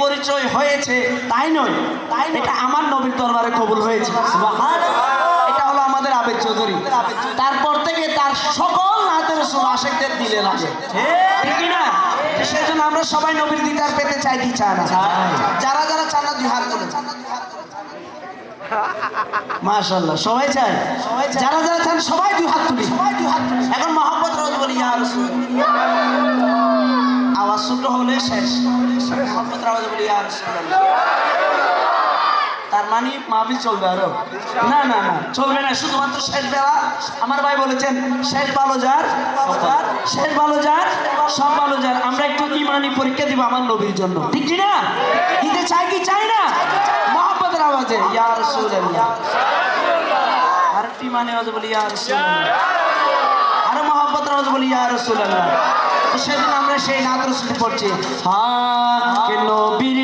পরিচয় হয়েছে তাই নয় তাই এটা আমার নবীর দরবারে কবুল হয়েছে। আবেদ চৌধুরী। তারপর থেকে তার সকল নাতের সুর আশেকদের দিলে লাগে। ঠিক না? সেই জন্য আমরা সবাই নবীর দিদার পেতে চাই কি চায় না? যারা যারা চান না, দুই হাত করে মাশাল্লাহ সবাই চায়? সবাই যারা যারা চান, সবাই মানে মাহফিল চলবে আরও। না না না, চলবে না, শুধুমাত্র শেষ বেলা। আমার ভাই বলেছেন, শেষ ভালো যার শেষ ভালো যার, সব ভালো যার। আমরা একটু ইমানি পরীক্ষা দিব আমার নবীর জন্য। ঠিক কি না? দিতে চাই কি চাই না? মোহাম্মদের আওয়াজে, ইয়া রাসূলুল্লাহ। আর একটু ইমানি আওয়াজে বলি, ইয়া রাসূলুল্লাহ। আরও মোহাম্মদ রাওয়াজ বলি, ইয়া রাসূলুল্লাহ। তো সেদিন আমরা সেই নাত রসুল পড়ছি, হা, কে নবীর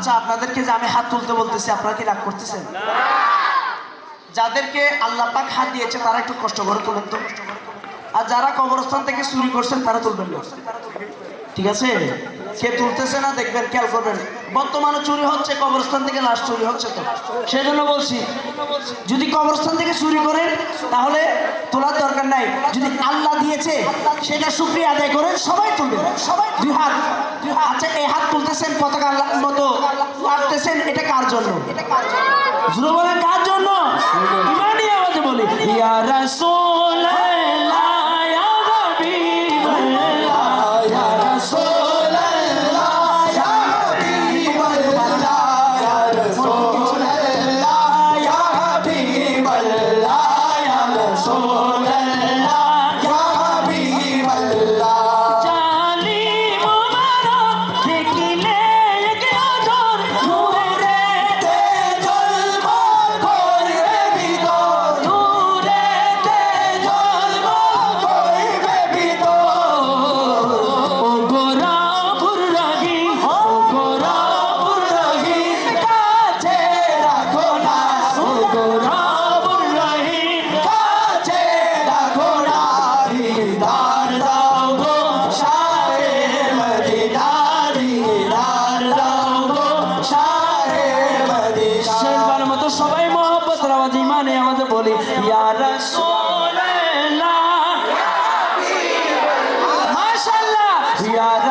আচ্ছা আপনাদেরকে যে আমি হাত তুলতে বলতেছি আপনারা কি রাগ করতেছেন? যাদেরকে আল্লাহ পাক হাত দিয়েছে তারা একটু কষ্ট করে তুলেন তো। আর যারা কবরস্থান থেকে চুরি করছেন তারা তুলবেন ঠিক আছে? কে তুলতেছে না দেখবেন খেয়াল করবেন। বর্তমানে চুরি হচ্ছে কবরস্থান থেকে লাশ চুরি হচ্ছে তো। সেই জন্য বলছি যদি কবরস্থান থেকে চুরি করেন তাহলে তোলার দরকার নাই। যদি আল্লাহ দিয়েছে সেটা শুক্রিয়া আদায় করেন সবাই তুলবেন সবাই দুই হাত। আচ্ছা এই হাত তুলতেছেন পতাকা মতো পারতেছেন এটা কার জন্য? জুড়ে বলেন কার জন্য? ইমানি আওয়াজে বলি। ইয়া রাসূলুল্লাহ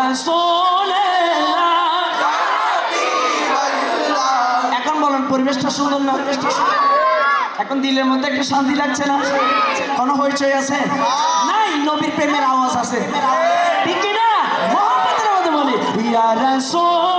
মাশাআল্লাহ বলেন, পরিবেশটা সুন্দর না পরিবেশটা এখন দিলের মধ্যে একটা শান্তি লাগছে না? কোনো হইচই আছে? নাই, নবীর প্রেমের আওয়াজ আছে। ঠিক না মহাপতের মধ্যে বলি। ইয়া রাসূল